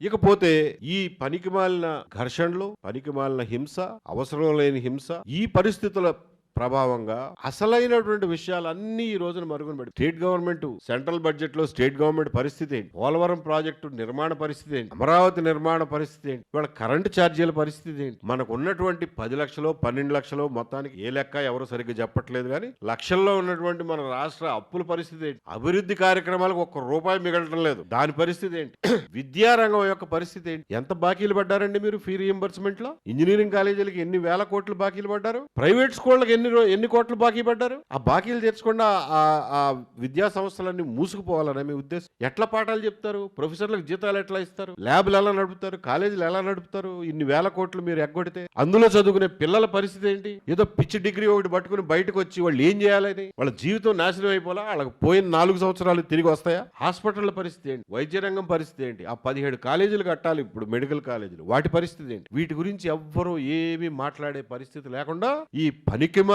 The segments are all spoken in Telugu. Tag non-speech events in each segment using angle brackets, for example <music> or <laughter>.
ఇకపోతే ఈ పనికిమాలిన ఘర్షణలు పనికిమాలిన హింస అవసరం లేని హింస ఈ పరిస్థితుల ప్రభావంగా అసలైనటువంటి విషయాలన్నీ ఈ రోజున మరుగున పడి స్టేట్ గవర్నమెంట్ సెంట్రల్ బడ్జెట్లో స్టేట్ గవర్నమెంట్ పరిస్థితి ఏంటి? పోలవరం ప్రాజెక్టు నిర్మాణ పరిస్థితి ఏంటి? అమరావతి నిర్మాణ పరిస్థితి ఏంటి? ఇవాళ కరెంటు ఛార్జీల పరిస్థితి ఏంటి? మనకు ఉన్నటువంటి పది లక్షలు పన్నెండు లక్షలు మొత్తానికి ఏ లెక్క ఎవరు సరిగ్గా చెప్పట్లేదు కానీ లక్షల్లో ఉన్నటువంటి మన రాష్ట్ర అప్పుల పరిస్థితి ఏంటి? అభివృద్ధి కార్యక్రమాలకు ఒక్క రూపాయి మిగలటం లేదు. దాని పరిస్థితి ఏంటి? <clears throat> విద్యారంగం యొక్క పరిస్థితి ఏంటి? ఎంత బాకీలు పడ్డారండి మీరు ఫీ రియంబర్స్మెంట్లో ఇంజనీరింగ్ కాలేజీలకి ఎన్ని వేల కోట్లు బాకీలు పడ్డారు? ప్రైవేట్ స్కూళ్ళకి ఎన్ని ఎన్ని ఎన్ని కోట్లు బాకీ పడ్డారు? ఆ బాకీలు తీర్చకుండా ఆ- విద్యా సంస్థలన్నీ మూసుకుపోవాలనే మీ ఉద్దేశం. ఎట్లా పాఠాలు చెప్తారు? ప్రొఫెసర్లకు జీతాలు ఎట్లా ఇస్తారు? ల్యాబ్లు ఎలా నడుపుతారు? కాలేజీలు ఎలా నడుపుతారు? ఇన్ని వేల కోట్లు మీరు ఎగ్గొడితే అందులో చదువుకునే పిల్లల పరిస్థితి ఏంటి? ఏదో పిచ్చి డిగ్రీ ఒకటి పట్టుకుని బయటకు వచ్చి వాళ్ళు ఏం చేయాలని వాళ్ళ జీవితం నాశనం అయిపోలా వాళ్ళకి పోయిన నాలుగు సంవత్సరాలు తిరిగి వస్తాయా? హాస్పిటల్ పరిస్థితి ఏంటి? వైద్య రంగం పరిస్థితి ఏంటి? ఆ పదిహేడు కాలేజీలు కట్టాలి ఇప్పుడు మెడికల్ కాలేజీలు. వాటి పరిస్థితి ఏంటి? వీటి గురించి ఎవ్వరూ ఏమీ మాట్లాడే పరిస్థితి లేకుండా ఈ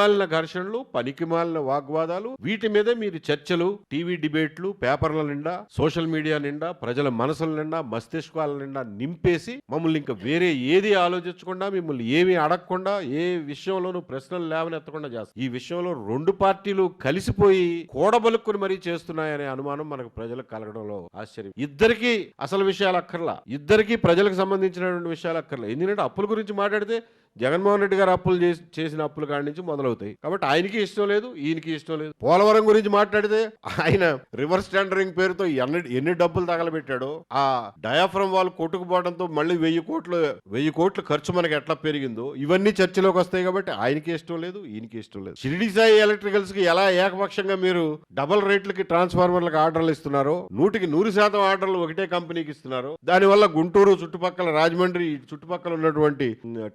పనికిమాలిన ఘర్షణలు పనికిమాలిన వాగ్వాదాలు వీటి మీద మీరు చర్చలు టీవీ డిబేట్లు పేపర్ల నిండా సోషల్ మీడియా నిండా ప్రజల మనసుల నిండా మస్తిష్కాల నిండా నింపేసి మమ్మల్ని ఇంకా వేరే ఏది ఆలోచించకుండా మిమ్మల్ని ఏమీ అడగకుండా ఏ విషయంలోనూ ప్రశ్నలు లేవనెత్తకుండా చేస్తారు. ఈ విషయంలో రెండు పార్టీలు కలిసిపోయి కూడబలుక్కుని మరీ చేస్తున్నాయనే అనుమానం మనకు ప్రజలకు కలగడంలో ఆశ్చర్యం. ఇద్దరికి అసలు విషయాలు అక్కర్లా. ఇద్దరికి ప్రజలకు సంబంధించినటువంటి విషయాలు అక్కర్లా. ఎందుకంటే అప్పుల గురించి మాట్లాడితే జగన్మోహన్ రెడ్డి గారు అప్పులు చేసి చేసిన అప్పుల కాడి నుంచి మొదలవుతాయి. కాబట్టి ఆయనకి ఇష్టం లేదు ఈయనకి ఇష్టం లేదు. పోలవరం గురించి మాట్లాడితే ఆయన రివర్స్ టెండరింగ్ పేరుతో ఎన్ని ఎన్ని డబ్బులు తగలబెట్టాడో ఆ డయాఫ్రమ్ వాళ్ళు కొట్టుకుపోవడంతో మళ్ళీ వెయ్యి కోట్లు వెయ్యి కోట్లు ఖర్చు మనకి ఎట్లా పెరిగిందో ఇవన్నీ చర్చలోకి వస్తాయి కాబట్టి ఆయనకి ఇష్టం లేదు ఈయనకి ఇష్టం లేదు. షిరిడి సాయి ఎలక్ట్రికల్స్కి ఎలా ఏకపక్షంగా మీరు డబల్ రేట్లకి ట్రాన్స్ఫార్మర్లకు ఆర్డర్లు ఇస్తున్నారో నూటికి నూరు శాతం ఆర్డర్లు ఒకటే కంపెనీకి ఇస్తున్నారు దానివల్ల గుంటూరు చుట్టుపక్కల రాజమండ్రి చుట్టుపక్కల ఉన్నటువంటి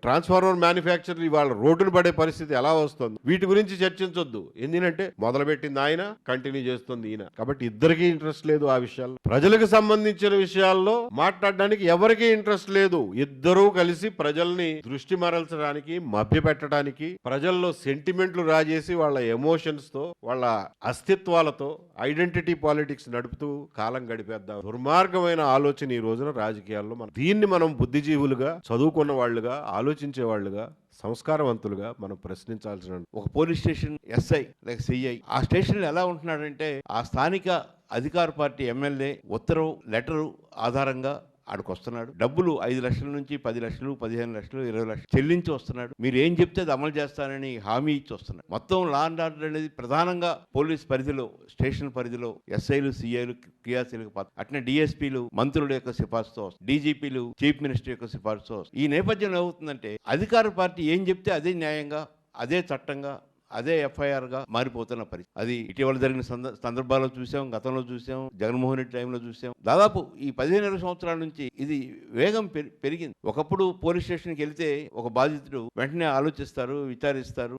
ట్రాన్స్ఫార్మర్ మ్యానుఫ్యాక్చర్ ఇవాళ రోడ్డును పడే పరిస్థితి ఎలా వస్తుంది? వీటి గురించి చర్చించొద్దు. ఎందుకంటే మొదలుపెట్టింది ఆయన కంటిన్యూ చేస్తుంది ఈయన. కాబట్టి ఇద్దరికి ఇంట్రెస్ట్ లేదు ఆ విషయాల్లో. ప్రజలకు సంబంధించిన విషయాల్లో మాట్లాడడానికి ఎవరికీ ఇంట్రెస్ట్ లేదు. ఇద్దరూ కలిసి ప్రజల్ని దృష్టి మరల్చడానికి మభ్యపెట్టడానికి ప్రజల్లో సెంటిమెంట్లు రాజేసి వాళ్ళ ఎమోషన్స్తో వాళ్ళ అస్తిత్వాలతో ఐడెంటిటీ పాలిటిక్స్ నడుపుతూ కాలం గడిపేద్దాం. దుర్మార్గమైన ఆలోచన ఈ రోజున రాజకీయాల్లో మనం దీన్ని మనం బుద్ధిజీవులుగా చదువుకున్న వాళ్ళుగా ఆలోచించే వాళ్ళుగా సంస్కారవంతులుగా మనం ప్రశ్నించాల్సిన ఒక పోలీస్ స్టేషన్ ఎస్ఐ లేక సిఐ. ఆ స్టేషన్లో ఎలా ఉంటున్నాడంటే ఆ స్థానిక అధికార పార్టీ ఎమ్మెల్యే ఉత్తరం లెటరు ఆధారంగా ఆడికి వస్తున్నాడు డబ్బులు ఐదు లక్షల నుంచి పది లక్షలు పదిహేను లక్షలు ఇరవై లక్షలు చెల్లించి వస్తున్నాడు. మీరు ఏం చెప్తే అది అమలు చేస్తానని హామీ ఇచ్చి వస్తున్నాడు. మొత్తం లా అండ్ ఆర్డర్ అనేది ప్రధానంగా పోలీస్ పరిధిలో స్టేషన్ పరిధిలో ఎస్ఐలు సిఐలు క్రియాశీలక పాత్ర అట్నే డిఎస్పీలు మంత్రుల యొక్క సిఫార్సుతో డీజీపీలు చీఫ్ మినిస్టర్ యొక్క సిఫార్సుతో ఈ నేపథ్యంలో ఏమవుతుందంటే అధికార పార్టీ ఏం చెప్తే అదే న్యాయంగా అదే చట్టంగా అదే ఎఫ్ఐఆర్గా మారిపోతున్న పరిస్థితి. అది ఇటీవల జరిగిన సందర్భాల్లో చూసాం గతంలో చూసాం జగన్మోహన్ రెడ్డి టైంలో చూసాం. దాదాపు ఈ పదిహేను ఇరవై సంవత్సరాల నుంచి ఇది వేగం పెరి- పెరిగింది. ఒకప్పుడు పోలీస్ స్టేషన్కి వెళ్తే ఒక బాధితుడు వెంటనే ఆలోచిస్తారు విచారిస్తారు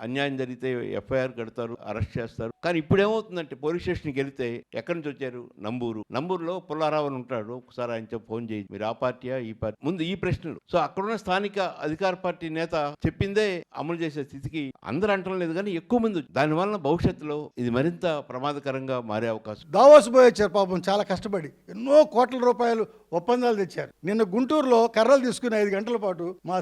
అన్యాయం జరిగితే ఎఫ్ఐఆర్ కడతారు అరెస్ట్ చేస్తారు. కానీ ఇప్పుడు ఏమవుతుందంటే పోలీస్ స్టేషన్కి వెళ్తే ఎక్కడి నుంచి వచ్చారు? నంబూరు. నంబూరులో పుల్లారావు ఉంటాడు. ఒకసారి ఆయనతో ఫోన్ చేయి. మీరు ఆ పార్టీయా? ఈ పార్టీ ముందు ఈ ప్రశ్నలు. సో అక్కడున్న స్థానిక అధికార పార్టీ నేత చెప్పిందే అమలు చేసే స్థితికి అందరూ అంటం లేదు కానీ ఎక్కువ మంది దానివల్ల భవిష్యత్తులో ఇది మరింత ప్రమాదకరంగా మారే అవకాశం. దావోస్ పోయి వచ్చారు పాపం చాలా కష్టపడి. ఎన్నో కోట్ల రూపాయలు ఒప్పందాలు తెచ్చారు. నిన్న గుంటూరులో కర్రలు తీసుకుని ఐదు గంటల పాటు మా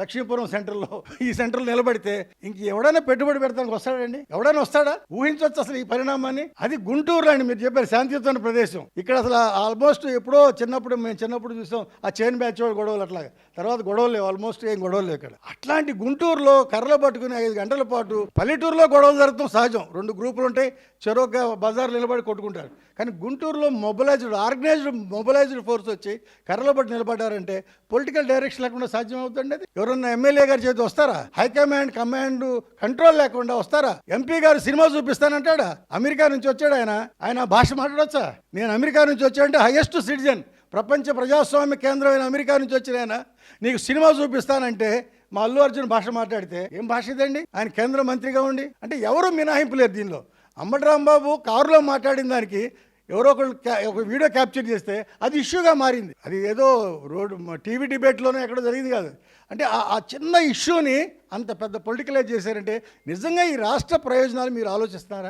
లక్ష్మీపురం సెంటర్లో <laughs> ఈ సెంటర్ నిలబడితే ఇంక ఎవడైనా పెట్టుబడి పెడతానికి వస్తాడండి? ఎవడైనా వస్తాడా? ఊహించవచ్చు అసలు ఈ పరిణామాన్ని? అది గుంటూరు అండి మీరు చెప్పారు శాంతియుతమైన ప్రదేశం. ఇక్కడ అసలు ఆల్మోస్ట్ ఎప్పుడో చిన్నప్పుడు మేము చిన్నప్పుడు చూసాం ఆ చైన్ బ్యాచ్ వాడు గొడవలు అట్లాగా. తర్వాత గొడవలు లేవు ఆల్మోస్ట్ ఏం గొడవలు లేవు ఇక్కడ. అట్లాంటి గుంటూరులో కర్రలు పట్టుకుని ఐదు గంటల పాటు పల్లెటూరులో గొడవలు జరగడం సహజం. రెండు గ్రూపులు ఉంటాయి చెరొక బజార్లో నిలబడి కొట్టుకుంటారు. కానీ గుంటూరులో మొబిలైజ్డ్ ఆర్గనైజ్డ్ మొబిలైజ్డ్ ఫోర్స్ వచ్చి కర్రలో పట్టి నిలబడ్డారంటే పొలిటికల్ డైరెక్షన్ లేకుండా సాధ్యం అవుతుంది అది. ఎవరన్నా ఎమ్మెల్యే గారి చేతి వస్తారా? హైకమాండ్ కమాండ్ కంట్రోల్ లేకుండా వస్తారా? ఎంపీ గారు సినిమా చూపిస్తానంటాడా? అమెరికా నుంచి వచ్చాడు ఆయన. ఆయన భాష మాట్లాడొచ్చా? నేను అమెరికా నుంచి వచ్చాడంటే హైయెస్ట్ సిటిజన్ ప్రపంచ ప్రజాస్వామ్య కేంద్రమైన అమెరికా నుంచి వచ్చిన ఆయన. నీకు సినిమా చూపిస్తానంటే మా అల్లు అర్జున్ భాష మాట్లాడితే ఏం భాష ఇదండి? ఆయన కేంద్ర మంత్రిగా ఉండి. అంటే ఎవరు మినహాయింపు లేరు దీనిలో? అంబటి రాంబాబు కారులో మాట్లాడిన దానికి ఎవరో ఒకళ్ళు క్యా- ఒక వీడియో క్యాప్చర్ చేస్తే అది ఇష్యూగా మారింది. అది ఏదో రోడ్ టీవీ డిబేట్లోనే ఎక్కడో జరిగింది కాదు. అంటే ఆ- ఆ చిన్న ఇష్యూని అంత పెద్ద పొలిటికలైజ్ చేశారంటే నిజంగా ఈ రాష్ట్ర ప్రయోజనాలు మీరు ఆలోచిస్తున్నారా?